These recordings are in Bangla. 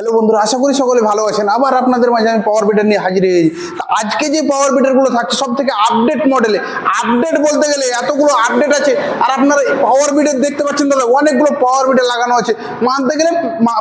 হ্যালো বন্ধুরা, আশা করি সকলে ভালো আছেন। আবার আপনাদের মাঝে আমি পাওয়ার বিটার নিয়ে হাজির হয়ে আজকে যে পাওয়ার বিটারগুলো থাকছে সব থেকে আপডেট মডেলে আপডেট বলতে গেলে এতগুলো আপডেট আছে, আর আপনারা পাওয়ার বিটার দেখতে পাচ্ছেন দাদা, অনেকগুলো পাওয়ার বিটার লাগানো আছে। মানতে গেলে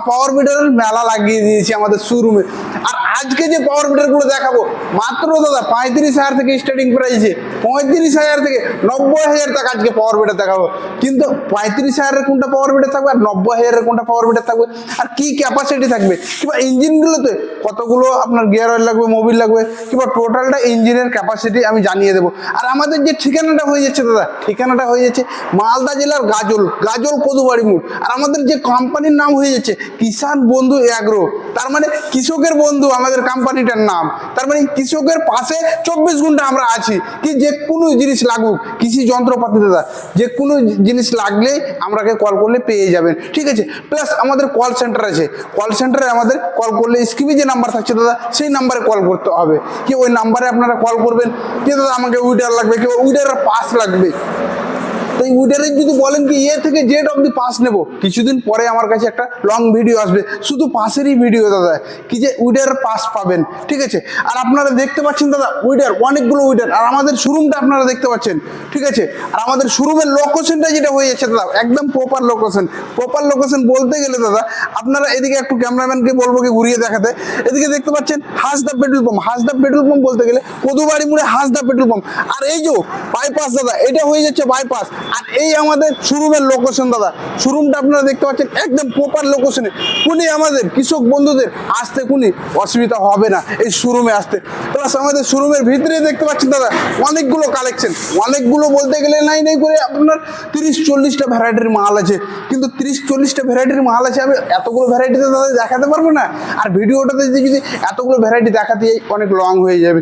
পাওয়ার বিটারের মেলা লাগিয়ে দিয়েছি আমাদের শোরুমে আর আজকে যে পাওয়ার বিটারগুলো দেখাবো, মাত্র দাদা পঁয়ত্রিশ হাজার থেকে স্টার্টিং প্রাইসে পঁয়ত্রিশ হাজার থেকে নব্বই হাজার টাকা আজকে পাওয়ার বিটার দেখাবো। কিন্তু পঁয়ত্রিশ হাজারের কোনটা পাওয়ার বিটার থাকবে, আর নব্বই হাজারের কোনটা পাওয়ার বিটার থাকবে? আর কি ক্যাপাসিটি থাকবে? কিংবা ইঞ্জিনগুলোতে কতগুলো আপনার গিয়ার অয়েল লাগবে মোবিল লাগবে, কিংবা টোটালটা ইঞ্জিনের ক্যাপাসিটি আমি জানিয়ে দেবো। আর আমাদের যে ঠিকানাটা হয়ে যাচ্ছে দাদা, ঠিকানাটা হয়ে যাচ্ছে মালদা জেলার গাজল গাজল কদুবাড়ি মোড়। আর আমাদের যে কোম্পানির নাম হয়ে যাচ্ছে কিষান বন্ধু অ্যাগ্রো তার মানে কৃষকের বন্ধু আমাদের কোম্পানিটার নাম। তার মানে কৃষকের পাশে চব্বিশ ঘণ্টা আমরা আছি। কি যে কোনো জিনিস লাগুক, কৃষি যন্ত্রপাতি দাদা, যে কোনো জিনিস লাগলেই আমরাকে কল করলে পেয়ে যাবেন। ঠিক আছে? প্লাস আমাদের কল সেন্টার আছে। কল সেন্টারে আমাদের কল করলে স্ক্রিনে যে নাম্বার থাকছে দাদা, সেই নাম্বারে কল করতে হবে। কি ওই নাম্বারে আপনারা কল করবেন? কি দাদা, আমাকে উইডার লাগবে? কি উইডারের পাস লাগবে? তো এই উইডারের যদি বলেন কি, এ থেকে জেড অব দি পাস নেব। কিছুদিন পরে আমার কাছে একটা লং ভিডিও আসবে। শুধু পাসেরই ভিডিও দাদা। কি যে উইডার পাস পাবেন, ঠিক আছে? আর আপনারা দেখতে পাচ্ছেন, দাদা উইডার অনেকগুলো উইডার আর আমাদের শোরুমটা আপনারা দেখতে পাচ্ছেন, ঠিক আছে? আর আমাদের শোরুমের লোকেশনটা যেটা হয়ে যাচ্ছে, দাদা, একদম প্রপার লোকেশন প্রপার লোকেশন বলতে গেলে, দাদা, আপনারা এদিকে একটু ক্যামেরাম্যানকে বলব কি, ঘুরিয়ে দেখাতে। এদিকে দেখতে পাচ্ছেন Hasda petrol pump. Hasda petrol pump বলতে গেলে কদুবাড়ি মুড়ে হাসদা পেট্রোল পাম্প। আর এই যে বাইপাস দাদা, এটা হয়ে যাচ্ছে বাইপাস আর এই আমাদের শোরুমের লোকেশন দাদা। শোরুমটা আপনারা দেখতে পাচ্ছেন, একদম প্রপার লোকেশনে কোনি আমাদের, কৃষক বন্ধুদের, আসতে কোনি অসুবিধা হবে না এই শোরুমে আসতে। প্লাস আমাদের শোরুমের ভিতরে দেখতে পাচ্ছেন, দাদা, অনেকগুলো কালেকশন অনেকগুলো বলতে গেলে নাই নাই করে আপনার তিরিশ চল্লিশটা ভ্যারাইটির মাল আছে। কিন্তু তিরিশ চল্লিশটা ভ্যারাইটির মাল আছে, আমি এতগুলো ভ্যারাইটিতে দাদা দেখাতে পারব না। আর ভিডিওটাতে যদি এতগুলো ভ্যারাইটি দেখাতে অনেক লং হয়ে যাবে।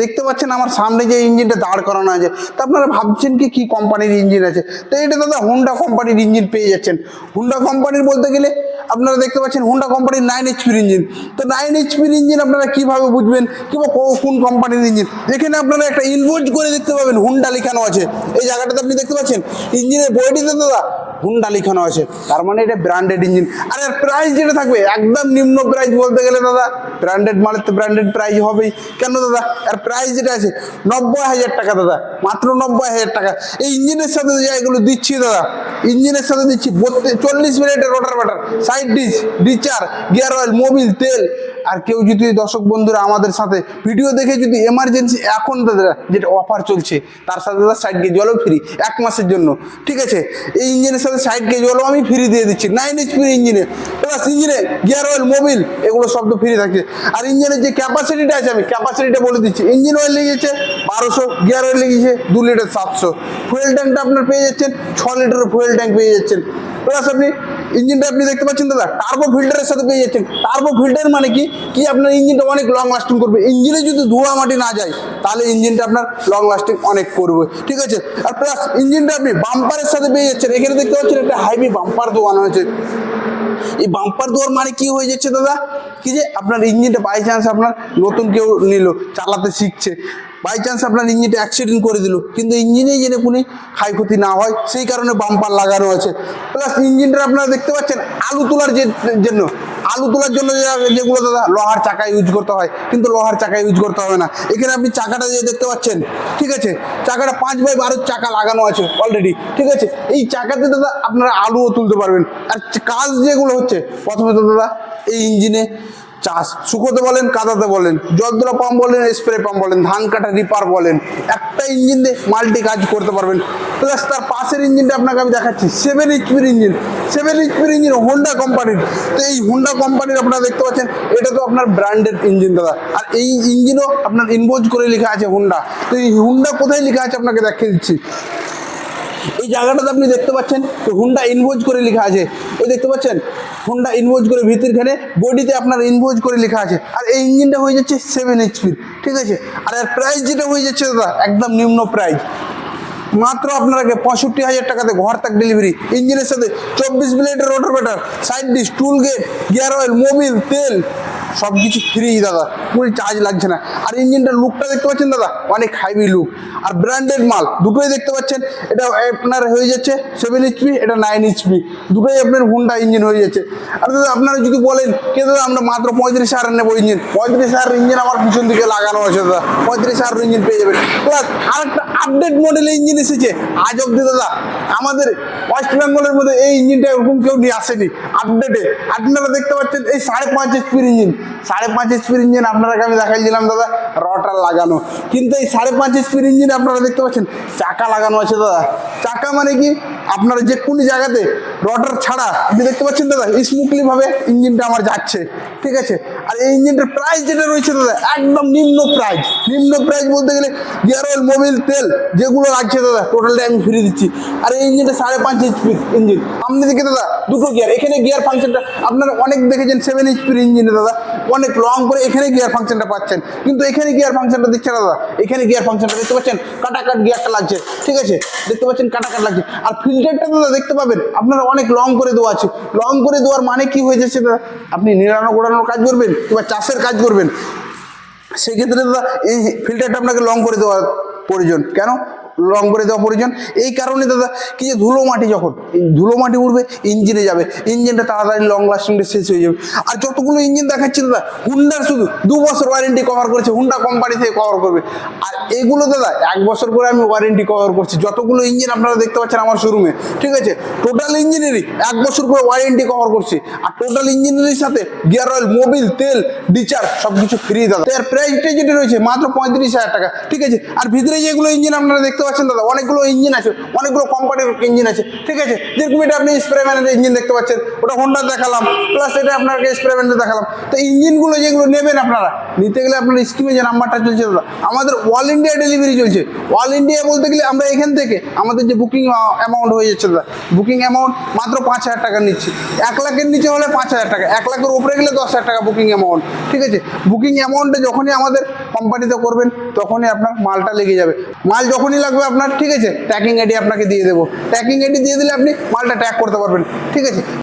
দেখতে পাচ্ছেন আমার সামনে যে ইঞ্জিনটা দাঁড় করানো আছে। তা আপনারা ভাবছেন কি, কী কোম্পানির ইঞ্জিন আছে? তো এটা দাদা হুন্ডা কোম্পানির ইঞ্জিন পেয়ে যাচ্ছেন। হুন্ডা কোম্পানির বলতে গেলে আপনারা দেখতে পাচ্ছেন হুন্ডা কোম্পানির নাইন এইচপির ইঞ্জিন। তো নাইন এইচপির ইঞ্জিন আপনারা কীভাবে বুঝবেন? কিংবা কোন কোম্পানির ইঞ্জিন? এখানে আপনারা একটা ইনভোজ করে দেখতে পাবেন হুন্ডা লেখানো আছে। এই জায়গাটাতে আপনি দেখতে পাচ্ছেন? ইঞ্জিনের বইটিতে দাদা হুন্ডা লিখানো আছে তার মানে এটা ব্র্যান্ডেড ইঞ্জিন আর এর প্রাইস যেটা থাকবে, একদম নিম্ন প্রাইস বলতে গেলে দাদা ব্র্যান্ডেড মানে তো ব্র্যান্ডেড প্রাইস হবেই। কেন দাদা? এর প্রাইস যেটা আছে, নব্বই হাজার টাকা দাদা, মাত্র নব্বই হাজার টাকা। এই ইঞ্জিনের সাথে যে এগুলো দিচ্ছি দাদা ইঞ্জিনের সাথে দিচ্ছি বত্রিশ, চল্লিশ মিনিটের rotavator side disc ditcher gear oil mobil তেল। আর কেউ যদি দর্শক বন্ধুরা আমাদের সাথে ভিডিও দেখে যদি এমার্জেন্সি এখন দাদা যেটা অফার চলছে, তার সাথে দাদা সাইড গিয়ে জলও ফ্রি এক মাসের জন্য। ঠিক আছে? এই ইঞ্জিনের সাথে সাইড গিয়ে জলও আমি ফ্রি দিয়ে দিচ্ছি। নাইন এইচপির ইঞ্জিনে প্লাস ইঞ্জিনে গিয়ার অয়েল মোবিল এগুলো সব তো ফ্রি থাকছে। আর ইঞ্জিনের যে ক্যাপাসিটিটা আছে, আমি ক্যাপাসিটিটা বলে দিচ্ছি। ইঞ্জিন অয়েল লেগেছে বারোশো গিয়ার অয়েল লেগেছে দু লিটার সাতশো। ফুয়েল ট্যাঙ্কটা আপনার পেয়ে যাচ্ছেন, ছ লিটারের ফুয়েল ট্যাঙ্ক পেয়ে যাচ্ছেন। প্লাস আপনি ইঞ্জিনটা আপনি দেখতে পাচ্ছেন, দাদা টার্বো ফিল্টারের সাথে পেয়ে যাচ্ছেন। টার্বো ফিল্টার মানে কি? কি আপনার ইঞ্জিনটা অনেক লং লাস্টিং করবে? ইঞ্জিনে যদি ধোঁয়া মাটি না যায়, তাহলে ইঞ্জিনটা আপনার লং লাস্টিং অনেক করবে। ঠিক আছে? আর প্লাস ইঞ্জিনটা আপনি বাম্পারের সাথে পেয়ে যাচ্ছেন। এখানে দেখতে পাচ্ছেন একটা হাইভি বাম্পার দোকান হয়েছে। এই বাম্পার দেওয়ার মানে কি হয়ে যাচ্ছে, দাদা? কি যে আপনার ইঞ্জিনটা বাই চান্স আপনার নতুন কেউ নিল, চালাতে শিখছে। বাই চান্স আপনার ইঞ্জিনটা অ্যাক্সিডেন্ট করে দিল। কিন্তু ইঞ্জিনে যেন কোনো ক্ষয়ক্ষতি না হয়, সেই কারণে বাম্পার লাগানো আছে। প্লাস ইঞ্জিনটা আপনারা দেখতে পাচ্ছেন, আলু তোলার যে জন্য। আলু তোলার জন্য যেগুলো দাদা, লোহার চাকা ইউজ করতে হয়। কিন্তু লোহার চাকা ইউজ করতে হবে না। এখানে আপনি চাকাটা যে দেখতে পাচ্ছেন, ঠিক আছে? চাকাটা পাঁচ বাই বারোর চাকা লাগানো আছে অলরেডি ঠিক আছে? এই চাকাতে দাদা আপনারা আলুও তুলতে পারবেন। আর কাজ যেগুলো হচ্ছে, প্রথমে তো দাদা, এই ইঞ্জিনে চাষ, শুকোতে বলেন, কাদাতে বলেন জল পাম্প বলেন স্প্রে পাম্প বলেন, ধান কাটা রিপার বলেন, একটা ইঞ্জিন দিয়ে মাল্টি কাজ করতে পারবেন। প্লাস তার পাশের ইঞ্জিনটা আপনাকে আমি দেখাচ্ছি সেভেন এইচপির ইঞ্জিন সেভেন এইচপির ইঞ্জিন হোন্ডা কোম্পানির তো এই হোন্ডা কোম্পানির আপনারা দেখতে পাচ্ছেন, এটা তো আপনার ব্র্যান্ডেড ইঞ্জিন দাদা। আর এই ইঞ্জিনও আপনার ইনভোজ করে লেখা আছে হোন্ডা তো এই হোন্ডা কোথায় লেখা আছে আপনাকে দেখিয়ে দিচ্ছি। এই জায়গাটাতে আপনি দেখতে পাচ্ছেন, তো হুন্ডা ইনভোজ করে লেখা আছে। এই দেখতে পাচ্ছেন হুন্ডা ইনভোজ করে ভিতরখানে বডিতে আপনার ইনভোজ করে লেখা আছে। আর এই ইঞ্জিনটা হয়ে যাচ্ছে সেভেন এইচপির ঠিক আছে? আর এর প্রাইস যেটা হয়ে যাচ্ছে দাদা, একদম নিম্ন প্রাইস মাত্র আপনাকে পঁয়ষট্টি হাজার টাকাতে ঘর তাক ডেলিভারি ইঞ্জিনের সাথে চব্বিশ মিনিটের rotavator side disc tool gate gear oil mobil তেল সব কিছু ফ্রি দাদা। কোনো চার্জ লাগছে না। আর ইঞ্জিনটার লুকটা দেখতে পাচ্ছেন, দাদা? অনেক হাইভি লুক আর ব্র্যান্ডেড মাল, দুটোই দেখতে পাচ্ছেন। এটা আপনার হয়ে যাচ্ছে সেভেন এইচপি এটা নাইন এইচপি দুটোই আপনার হুন্ডা ইঞ্জিন হয়ে যাচ্ছে। আর দাদা, আপনারা যদি বলেন, কে দাদা, আমরা মাত্র পঁয়ত্রিশ হাজার নেব ইঞ্জিন পঁয়ত্রিশ হাজার ইঞ্জিন আমার পিছন দিকে লাগানো আছে, দাদা। পঁয়ত্রিশ হাজার ইঞ্জিন পেয়ে যাবেন। প্লাস আরেকটা আপডেট মডেলের ইঞ্জিন এসেছে আজ অব্দি দাদা। আমাদের ওয়েস্ট বেঙ্গলের মধ্যে এই ইঞ্জিনটা এরকম কেউ নিয়ে আসেনি আপডেটে আপনারা দেখতে পাচ্ছেন এই সাড়ে পাঁচ এইচপির ইঞ্জিন সাড়ে পাঁচ এইচপির ইঞ্জিন আপনারাকে আমি দেখাইছিলাম দাদা রটার লাগানো। কিন্তু এই সাড়ে পাঁচ এইচপির ইঞ্জিন আপনারা দেখতে পাচ্ছেন, চাকা লাগানো আছে দাদা। চাকা মানে কি? আপনারা যে কোনো জায়গাতে রটার ছাড়া, আপনি দেখতে পাচ্ছেন দাদা স্মুথলি ভাবে ইঞ্জিনটা আমার যাচ্ছে। ঠিক আছে? আর এই ইঞ্জিনটার প্রাইস যেটা রয়েছে দাদা, একদম নিম্ন প্রাইস নিম্ন প্রাইস বলতে গেলে গিয়ার অয়েল মোবিল তেল যেগুলো লাগছে দাদা টোটালটা আমি ফ্রি দিচ্ছি। আর এই ইঞ্জিনটা সাড়ে পাঁচ এইচপি ইঞ্জিন। আপনি দিকে দাদা, দুটো গিয়ার এখানে গিয়ার ফাংশনটা আপনারা অনেক দেখেছেন সেভেন এইচপির ইঞ্জিনে দাদা। অনেক লং করে এখানে গিয়ার ফাংশনটা পাচ্ছেন। কিন্তু এখানে গিয়ার ফাংশনটা দিচ্ছে দাদা। এখানে গিয়ার ফাংশনটা দেখতে পাচ্ছেন কাটা কাট গিয়ারটা লাগছে। ঠিক আছে? দেখতে পাচ্ছেন কাটা কাট লাগছে। আর ফিল্টারটা দাদা দেখতে পাবেন, আপনারা অনেক লং করে দেওয়া আছে। লং করে দেওয়ার মানে কি হয়ে যাচ্ছে দাদা? আপনি নিরানো গোড়ানোর কাজ করবেন? কিংবা চাষের কাজ করবেন। সেক্ষেত্রে দাদা এই ফিল্টারটা আপনাকে লং করে দেওয়া প্রয়োজন। কেন? লং করে দেওয়া প্রয়োজন। এই কারণে দাদা, কি যে ধুলো মাটি যখন ধুলো মাটি উঠবে ইঞ্জিনে যাবে। ইঞ্জিনটা তাড়াতাড়ি লং লাস্টিংটা শেষ হয়ে যাবে। আর যতগুলো ইঞ্জিন দেখাচ্ছে দাদা হুন্ডার শুধু দু বছর ওয়ারেন্টি কভার করেছে হুন্ডা কোম্পানি থেকে কভার করবে। আর এগুলো দাদা, এক বছর করে আমি ওয়ারেন্টি কভার করছি। যতগুলো ইঞ্জিন আপনারা দেখতে পাচ্ছেন আমার শোরুমে ঠিক আছে? টোটাল ইঞ্জিনেরই এক বছর করে ওয়ারেন্টি কভার করছি। আর টোটাল ইঞ্জিনের সাথে গিয়ার অয়েল মোবিল তেল ডিচার সব কিছু ফ্রি দাদা। এর প্রাইসটা যেটা রয়েছে, মাত্র পঁয়ত্রিশ হাজার টাকা, ঠিক আছে? আর ভিতরে যেগুলো ইঞ্জিন আপনারা দেখতে পাচ্ছেন দাদা, অনেকগুলো ইঞ্জিন আছে, অনেকগুলো কোম্পানির ইঞ্জিন আছে, ঠিক আছে? যেরকম এটা আপনি স্প্রেম্যানের ইঞ্জিন দেখতে পাচ্ছেন, ওটা হোন্ডা দেখালাম প্লাস এটা আপনাকে স্প্রে স্প্রেম্যানের দেখালাম। তো ইঞ্জিনগুলো যেগুলো নেবেন আপনারা, নিতে গেলে আপনার স্কিমে যে নাম্বারটা চলছে দাদা, আমাদের অল ইন্ডিয়া ডেলিভারি চলছে। অল ইন্ডিয়া বলতে গেলে আমরা এখান থেকে, আমাদের যে বুকিং অ্যামাউন্ট হয়ে যাচ্ছে দাদা বুকিং অ্যামাউন্ট মাত্র পাঁচ হাজার টাকা নিচ্ছি। এক লাখের নিচে হলে পাঁচ হাজার টাকা, এক লাখের উপরে গেলে দশ হাজার টাকা বুকিং অ্যামাউন্ট ঠিক আছে? বুকিং অ্যামাউন্টে যখনই আমাদের কোম্পানিতে করবেন, তখনই আপনার মালটা লেগে যাবে। মাল যখনই লাগবে আপনার, ঠিক আছে? ট্র্যাকিং আইডি আপনাকে দিয়ে দেবো। ট্র্যাকিং আইডি দিয়ে দিলে আপনি মালটা ট্র্যাক করতে পারবেন, ঠিক আছে?